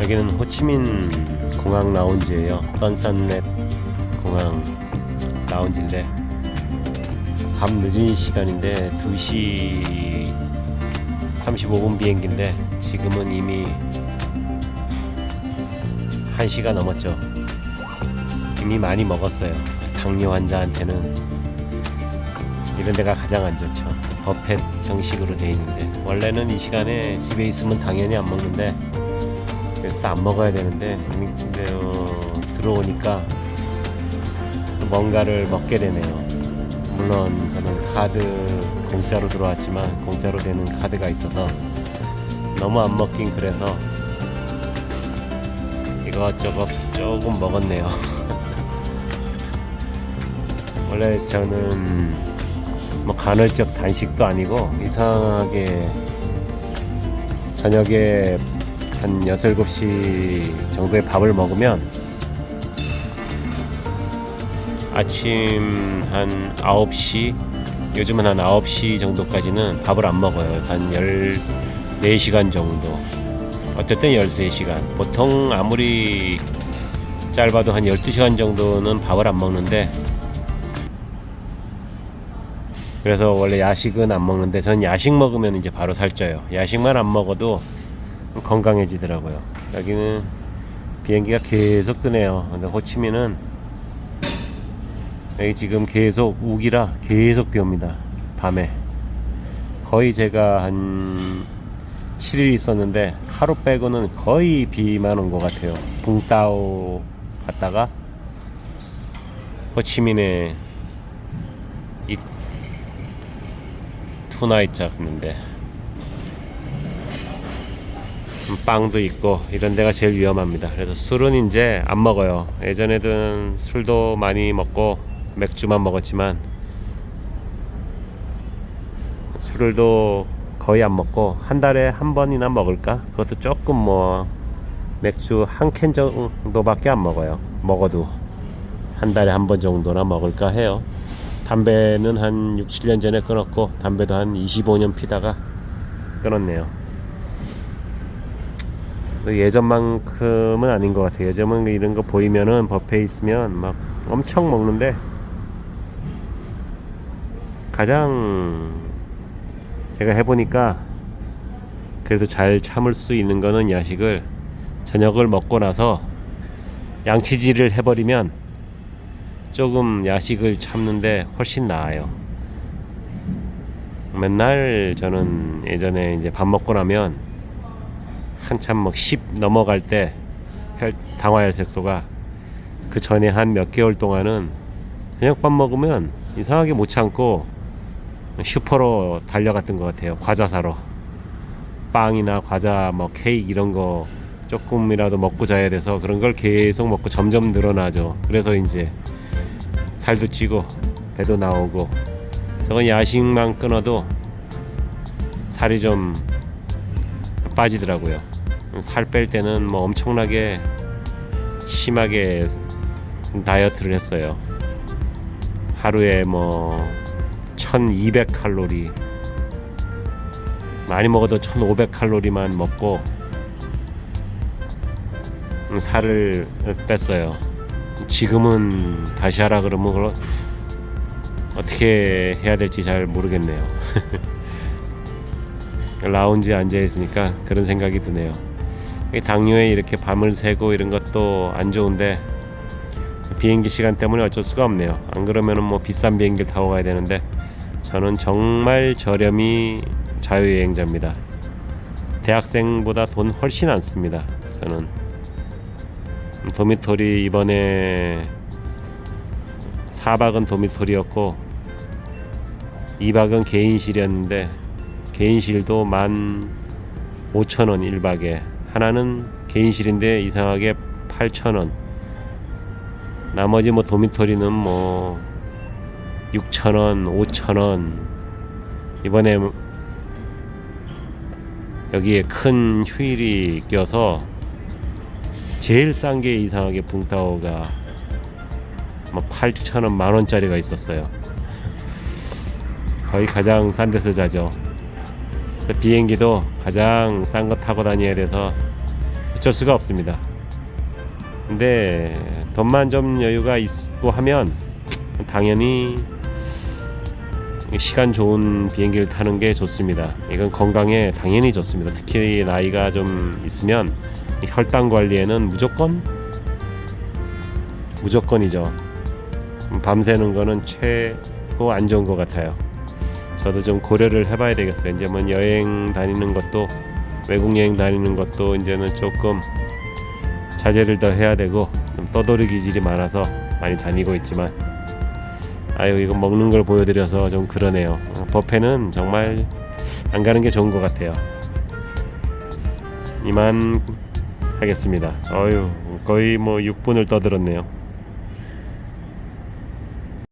여기는 호치민 공항 라운지예요. 던산넷 공항 라운지인데 밤 늦은 시간인데 2시 35분 비행기인데 지금은 이미 1시가 넘었죠. 이미 많이 먹었어요. 당뇨 환자한테는 이런 데가 가장 안 좋죠. 버펫 형식으로 돼 있는데 원래는 이 시간에 집에 있으면 당연히 안 먹는데 그래서 안 먹어야 되는데 근데 어, 들어오니까 뭔가를 먹게 되네요. 물론 저는 카드 공짜로 들어왔지만 공짜로 되는 카드가 있어서 너무 안 먹긴 그래서 이것저것 조금 먹었네요. 원래 저는 뭐 간헐적 단식도 아니고 이상하게 저녁에 한 6, 7시 정도에 밥을 먹으면 아침 한 9시 요즘은 한 9시 정도까지는 밥을 안 먹어요. 한 14시간 정도. 어쨌든 13시간. 보통 아무리 짧아도 한 12시간 정도는 밥을 안 먹는데 그래서 원래 야식은 안 먹는데 전 야식 먹으면 이제 바로 살쪄요. 야식만 안 먹어도 건강해지더라고요. 여기는 비행기가 계속 뜨네요. 근데 호치민은 여기 지금 계속 우기라 계속 비 옵니다. 밤에. 거의 제가 한 7일 있었는데 하루 빼고는 거의 비만 온 것 같아요. 붕따오 갔다가 호치민에 이 투나잇 잡는데 빵도 있고 이런 데가 제일 위험합니다. 그래서 술은 이제 안 먹어요. 예전에는 술도 많이 먹고 맥주만 먹었지만 술을도 거의 안 먹고 한 달에 한 번이나 먹을까? 그것도 조금 뭐 맥주 한 캔 정도밖에 안 먹어요. 먹어도 한 달에 한 번 정도나 먹을까 해요. 담배는 한 6, 7년 전에 끊었고 담배도 한 25년 피다가 끊었네요. 예전만큼은 아닌 것 같아요. 예전은 이런 거 보이면은 버페 있으면 막 엄청 먹는데 가장 제가 해보니까 그래도 잘 참을 수 있는 거는 야식을 저녁을 먹고 나서 양치질을 해버리면 조금 야식을 참는데 훨씬 나아요. 맨날 저는 예전에 이제 밥 먹고 나면 한참 막 10 넘어갈 때 혈- 당화혈색소가 그 전에 한 몇 개월 동안은 저녁밥 먹으면 이상하게 못 참고 슈퍼로 달려갔던 것 같아요. 과자 사러. 빵이나 과자, 뭐 케이크 이런 거 조금이라도 먹고 자야 돼서 그런 걸 계속 먹고 점점 늘어나죠. 그래서 이제 살도 찌고 배도 나오고 저건 야식만 끊어도 살이 좀 빠지더라고요. 살 뺄 때는 뭐 엄청나게 심하게 다이어트를 했어요. 하루에 뭐 1200 칼로리 많이 먹어도 1500 칼로리만 먹고 살을 뺐어요. 지금은 다시 하라 그러면 어떻게 해야 될지 잘 모르겠네요. 라운지에 앉아 있으니까 그런 생각이 드네요. 이 당뇨에 이렇게 밤을 새고 이런 것도 안 좋은데 비행기 시간 때문에 어쩔 수가 없네요. 안 그러면은 뭐 비싼 비행기를 타고 가야 되는데 저는 정말 저렴이 자유여행자입니다. 대학생보다 돈 훨씬 안 씁니다. 저는 도미토리 이번에 4박은 도미토리였고 2박은 개인실이었는데 개인실도 만 5천원 1박에. 하나는 개인실인데 이상하게 8천원. 나머지 뭐 도미토리는 뭐 6천원 5천원. 이번에 여기에 큰 휴일이 껴서 제일 싼 게 이상하게 붕타오가 뭐 8천원 만원짜리가 있었어요. 거의 가장 싼 데서 자죠 비행기도 가장 싼 거 타고 다녀야 돼서 어쩔 수가 없습니다. 근데 돈만 좀 여유가 있고 하면 당연히 시간 좋은 비행기를 타는 게 좋습니다. 이건 건강에 당연히 좋습니다. 특히 나이가 좀 있으면 이 혈당 관리에는 무조건 무조건이죠. 밤새는 거는 최고 안 좋은 것 같아요. 저도 좀 고려를 해봐야 되겠어요. 이제 뭐 여행 다니는 것도 외국 여행 다니는 것도 이제는 조금 자제를 더 해야 되고 좀 떠돌이 기질이 많아서 많이 다니고 있지만 아유 이거 먹는 걸 보여드려서 좀 그러네요. 어, 버페는 정말 안 가는 게 좋은 것 같아요. 이만 하겠습니다. 어유 거의 뭐 6분을 떠들었네요.